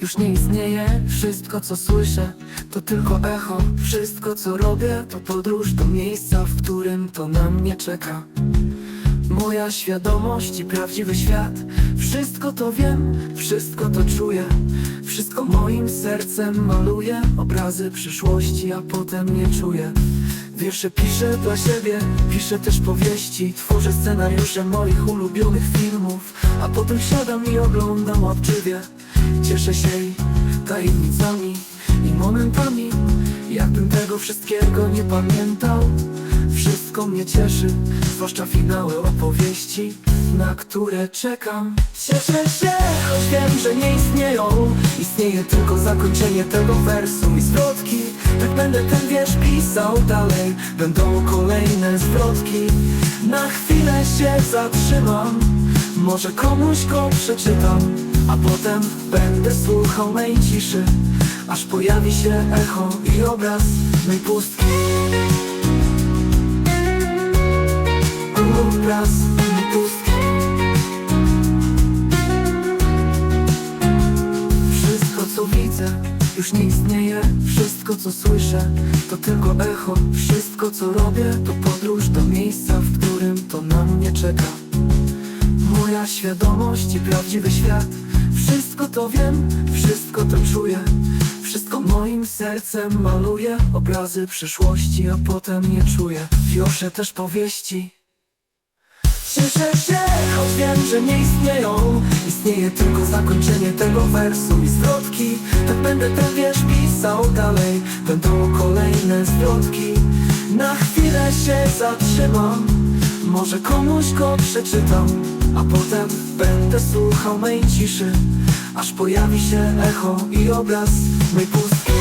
już nie istnieje. Wszystko co słyszę to tylko echo. Wszystko co robię to podróż do miejsca, w którym to na mnie czeka. Moja świadomość i prawdziwy świat. Wszystko to wiem, wszystko to czuję. Wszystko moim sercem maluję. Obrazy przyszłości, a potem nie czuję. Wiersze piszę dla siebie, piszę też powieści. Tworzę scenariusze moich ulubionych filmów A potem siadam i oglądam łapczywie Cieszę się i tajemnicami i momentami. Jakbym tego wszystkiego nie pamiętał Wszystko mnie cieszy, zwłaszcza finały opowieści Na które czekam. Cieszę się, choć wiem, że nie istnieją. Istnieje tylko zakończenie tego wersu. I zwrotki Tak będę ten wiersz pisał dalej. Będą kolejne zwrotki. Na chwilę się zatrzymam Może komuś go przeczytam A potem będę słuchał mej ciszy. Aż pojawi się echo i obraz mej pustki. Obraz mej pustki. Wszystko co widzę już nie istnieje. Wszystko co słyszę to tylko echo. Wszystko co robię to podróż do miejsca, w którym to na mnie czeka Świadomość i prawdziwy świat. Wszystko to wiem, wszystko to czuję. Wszystko moim sercem maluję. Obrazy przyszłości, a potem nie czuję. Wioszę też powieści. Cieszę się, choć wiem, że nie istnieją. Istnieje tylko zakończenie tego wersu i zwrotki. Tak będę ten wiersz pisał dalej. Będą kolejne zwrotki. Na chwilę się zatrzymam. Może komuś go przeczytam A potem będę słuchał mej ciszy Aż pojawi się echo i obraz. Mej pustki